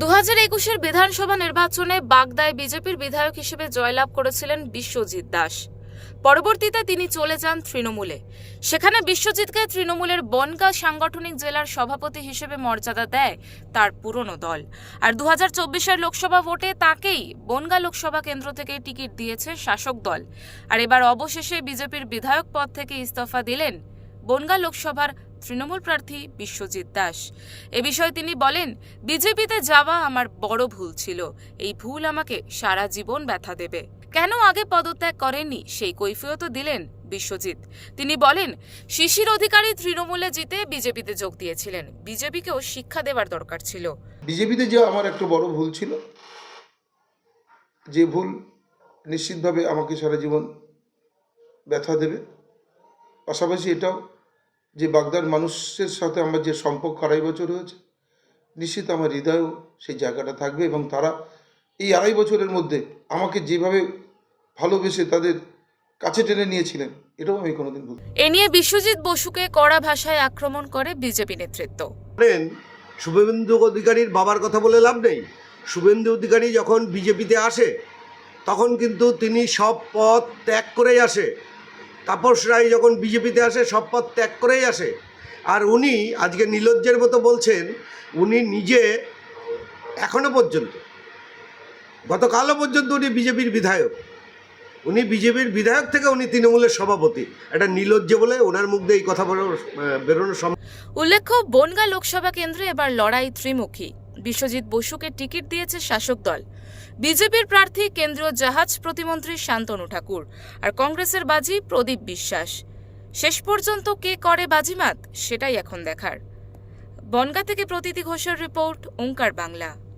দু হাজার একুশের বিধানসভা নির্বাচনে বাগদায় বিজেপির বিধায়ক হিসেবে জয়লাভ করেছিলেন বিশ্বজিৎ দাস। পরবর্তীতে তিনি চলে যান তৃণমূলে। সেখানে বিশ্বজিৎকে তৃণমূলের বনগাঁ সাংগঠনিক জেলার সভাপতি হিসেবে মর্যাদা দেয় তার পুরনো দল। আর দু হাজার লোকসভা ভোটে তাকেই বনগাঁ লোকসভা কেন্দ্র থেকে টিকিট দিয়েছে শাসক দল। আর এবার অবশেষে বিজেপির বিধায়ক পদ থেকে ইস্তফা দিলেন বনগাঁ লোকসভার তৃণমূল প্রার্থী বিশ্বজিৎ দাস। এ বিষয়ে তিনি বলেন, বিজেপিতে যাওয়া আমার বড় ভুল ছিল। এই ভুল আমাকে সারা জীবন ব্যথা দেবে। কেন আগে পদত্যাগ করেননি সেই কৈফিয়তও দিলেন বিশ্বজিৎ। তিনি বলেন, শিশির অধিকারী তৃণমূলে জিতে বিজেপিতে যোগ দিয়েছিলেন। বিজেপিকেও শিক্ষা দেওয়ার দরকার ছিল। বিজেপিতে যে আমার একটা বড় ভুল ছিল, যে ভুল নিশ্চিতভাবে আমাকে সারা জীবন ব্যথা দেবে। পাশাপাশি এটাও যে বাগদার মানুষের সাথে আমার যে সম্পর্ক আড়াই বছর হয়েছে নিশ্চিত আমার হৃদয়েও সেই জায়গাটা থাকবে এবং তারা এই আড়াই বছরের মধ্যে আমাকে যেভাবে ভালোবেসে তাদের কাছে টেনে নিয়েছিলেন এটাও আমি কোনোদিন ভুল এ নিয়ে বিশ্বজিৎ বসুকে কড়া ভাষায় আক্রমণ করে বিজেপি নেতৃত্ব। বলেন শুভেন্দু অধিকারীর বাবার কথা বলে লাভ নেই। শুভেন্দু অধিকারী যখন বিজেপিতে আসে তখন কিন্তু তিনি সব পথ ত্যাগ করেই আসে। তাপস রায় যখন বিজেপিতে আসে, সব পথ ত্যাগ করেই আসে। আর উনি আজকে নীলজ্জের মতো বলছেন, উনি নিজে এখনও পর্যন্ত, গতকালও পর্যন্ত উনি বিজেপির বিধায়ক। উনি বিজেপির বিধায়ক থেকে উনি তৃণমূলের সভাপতি। এটা নীলজ্জ বলে ওনার মুখ দিয়ে এই কথা বেরোনো বেরোনো সম্ভব উল্লেখ্য, বনগাঁ লোকসভা কেন্দ্রে এবার লড়াই ত্রিমুখী। বিশ্বজিৎ বসুকে টিকিট দিয়েছে শাসক দল। বিজেপির প্রার্থী কেন্দ্রীয় জাহাজ প্রতিমন্ত্রী শান্তনু ঠাকুর আর কংগ্রেসের বাজি প্রদীপ বিশ্বাস। শেষ পর্যন্ত কে করে বাজিমাত, সেটাই এখন দেখার। বনগা থেকে প্রতীতি ঘোষের রিপোর্ট, ওঙ্কার বাংলা।